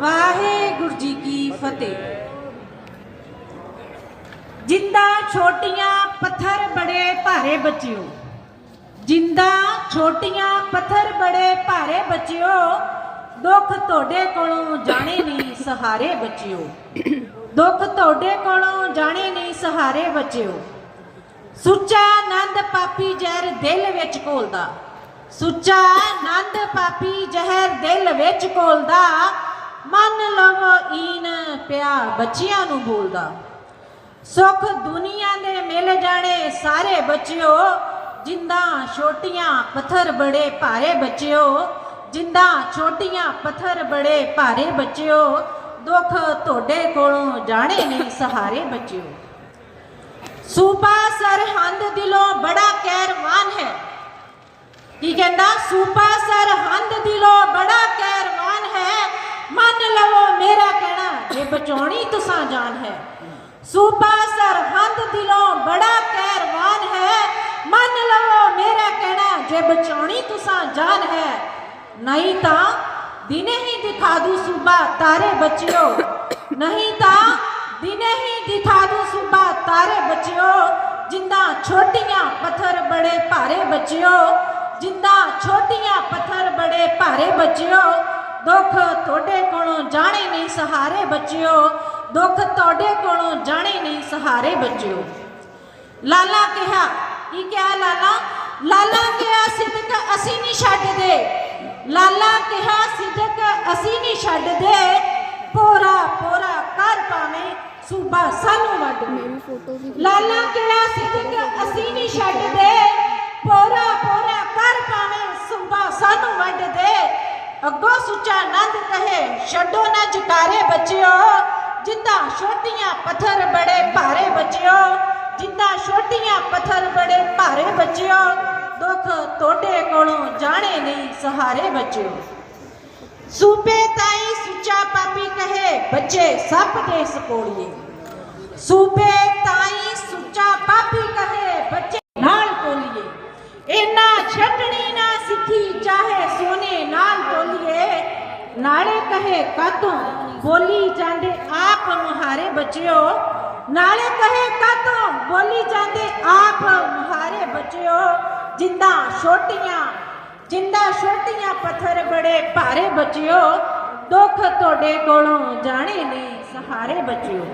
ਵਾਹਿਗੁਰੂ ਜੀ ਕੀ ਫਤਿਹ। ਜਿੰਦਾ ਛੋਟੀਆਂ ਪੱਥਰ ਬੜੇ ਭਾਰੇ ਬੱਚਿਓ। ਜਿੰਦਾ ਛੋਟੀਆਂ ਪੱਥਰ ਬੜੇ ਭਾਰੇ ਬੱਚਿਓ, ਦੁੱਖ ਤੁਹਾਡੇ ਕੋਲੋਂ ਜਾਣੇ ਨਹੀਂ, ਸਹਾਰੇ ਬੱਚਿਓ। ਦੁੱਖ ਤੁਹਾਡੇ ਕੋਲੋਂ ਜਾਣੇ ਨਹੀਂ, ਸਹਾਰੇ ਬੱਚਿਓ। ਸੁੱਚਾ ਆਨੰਦ ਪਾਪੀ ਜ਼ਹਿਰ ਦਿਲ ਵਿੱਚ ਘੋਲਦਾ। ਸੁੱਚਾ ਨੰਦ ਪਾਪੀ ਜ਼ਹਿਰ ਦਿਲ ਵਿੱਚ ਘੋਲਦਾ, ਮੰਨ ਲਵੋ ਈਨ ਪਿਆ ਬੱਚਿਆਂ ਨੂੰ ਬੋਲਦਾ। ਸੁੱਖ ਦੁਨੀਆ ਦੇ ਮਿਲ ਜਾਣੇ ਸਾਰੇ ਬੱਚਿਓ, ਜਿੰਦਾ ਛੋਟੀਆਂ ਪੱਥਰ ਬੜੇ ਭਾਰੇ ਬੱਚਿਓ, ਜਿੰਦਾ ਛੋਟੀਆਂ ਪੱਥਰ ਬੜੇ ਭਾਰੇ ਬੱਚਿਓ, ਦੁੱਖ ਤੁਹਾਡੇ ਕੋਲੋਂ ਜਾਣੇ ਨਹੀਂ ਸਹਾਰੇ ਬੱਚਿਓ। ਸੂਬਾ ਸਰਹੰਦ ਦਿਲੋਂ ਬੜਾ ਕਹਿਰਵਾਨ ਹੈ ਕੀ ਕਹਿੰਦਾ, ਸੂਬਾ ਸਰਹੰਦ ਦਿਲੋਂ ਬੜਾ ਕਹਿਰਵਾਨ ਹੈ। ਮੰਨ ਲਵੋ ਮੇਰਾ ਕਹਿਣਾ, ਜੇ ਬਚਾਉਣੀ ਤੁਸਾਂ ਜਾਨ ਹੈ। ਸੂਬਾ ਸਰਹੰਦ ਦਿਲੋਂ ਬੜਾ ਕਹਿਰਵਾਨ ਹੈ। ਮੰਨ ਲਵੋ ਮੇਰਾ ਕਹਿਣਾ, ਜੇ ਬਚਾਉਣੀ ਤੁਸਾਂ ਜਾਨ ਹੈ, ਨਹੀਂ ਤਾਂ ਦਿਨੇ ਹੀ ਦਿਖਾ ਦੂ ਸੂਬਾ ਤਾਰੇ ਬੱਚਿਓ। ਨਹੀਂ ਤਾਂ ਦਿਨੇ ਹੀ ਦਿਖਾ ਦੂ ਸੂਬਾ ਤਾਰੇ ਬੱਚਿਓ। ਜਿੰਦਾ ਛੋਟੀਆਂ ਪੱਥਰ ਬੜੇ ਭਾਰੇ ਬੱਚਿਓ, ਜਿੰਦਾ ਛੋਟੀਆਂ ਪੱਥਰ ਬੜੇ ਭਾਰੇ ਬੱਚਿਓ, ਦੁੱਖ ਤੁਹਾਡੇ ਕੋਲੋਂ ਜਾਣੇ ਨਹੀਂ ਸਹਾਰੇ ਬੱਚਿਓ, ਦੁੱਖ ਤੁਹਾਡੇ ਕੋਲੋਂ ਜਾਣੇ ਨਹੀਂ ਸਹਾਰੇ ਬੱਚਿਓ। ਲਾਲਾ ਕਿਹਾ, ਕੀ ਕਿਹਾ ਲਾਲਾ? ਲਾਲਾ ਕਿਹਾ ਸਿੱਧਕ ਅਸੀਂ ਨਹੀਂ ਛੱਡਦੇ। ਲਾਲਾ ਕਿਹਾ ਸਿੱਧਕ ਅਸੀਂ ਨਹੀਂ ਛੱਡਦੇ। ਪੋਰਾ ਸੂਬਾ ਸਾਨੂੰ ਵੱਢ ਦੇ। ਫੋਟੋ ਵੀ ਲਾਲਾ ਕਿਹਾ ਸਿੱਧਕ ਅਸੀਂ ਨਹੀਂ ਛੱਡਦੇ? ਪੋਰਾ ਪੋਰਾ ਕਰ ਪਾਵੇਂ ਸੂਬਾ ਸਾਨੂੰ ਵੱਢ ਦੇ। ਅੱਗੋਂ ਸੁੱਚਾ ਆਨੰਦ ਕਹੇ ਛੱਡੋ ਨਾ ਜਕਾਰੇ ਬੱਚਿਓ। ਜਿੰਦਾ ਛੋਟੀਆਂ ਪੱਥਰ ਬੜੇ ਭਾਰੇ ਬੱਚਿਓ। ਜਿੰਦਾ ਛੋਟੀਆਂ ਪੱਥਰ ਬੜੇ ਭਾਰੇ ਬੱਚਿਓ। ਦੁੱਖ ਤੁਹਾਡੇ ਕੋਲੋਂ ਜਾਣੇ ਨਹੀਂ ਸਹਾਰੇ ਬੱਚਿਓ। ਸੂਬੇ ਤਾਈ ਸੁੱਚਾ ਪਾਪੀ ਕਹੇ ਬੱਚੇ ਸੱਪ ਦੇ ਸਕੋੜੀਏ ਸੂਬੇ ਤਾਈ ਸੁੱਚਾ ਪਾਪੀ ਕਹੇ, ਬੱਚੇ ਨਾਲ ਤੋਲੀਏ ਇਨਾ ਛੱਡਣੀ ਨਾ ਸਿੱਖੀ, ਚਾਹੇ ਸੋਨੇ ਨਾਲ ਤੋਲੀਏ ਨਾਲੇ ਕਹੇ ਕਾਤੋਂ ਬੋਲੀ ਜਾਂਦੇ ਆਪ ਮੁਹਾਰੇ ਬੱਚਿਓ? ਨਾਲੇ ਕਹੇ ਕਾਤੋਂ ਬੋਲੀ ਜਾਂਦੇ ਆਪ ਮੁਹਾਰੇ ਬੱਚਿਓ? ਜਿੰਦਾ ਛੋਟੀਆਂ ਜਿੰਦਾ ਛੋਟੀਆਂ ਪੱਥਰ ਬੜੇ ਭਾਰੇ ਬੱਚਿਓ। ਦੁੱਖ ਤੁਹਾਡੇ ਕੋਲੋਂ ਜਾਣੇ ਨਹੀਂ ਸਹਾਰੇ ਬੱਚਿਓ।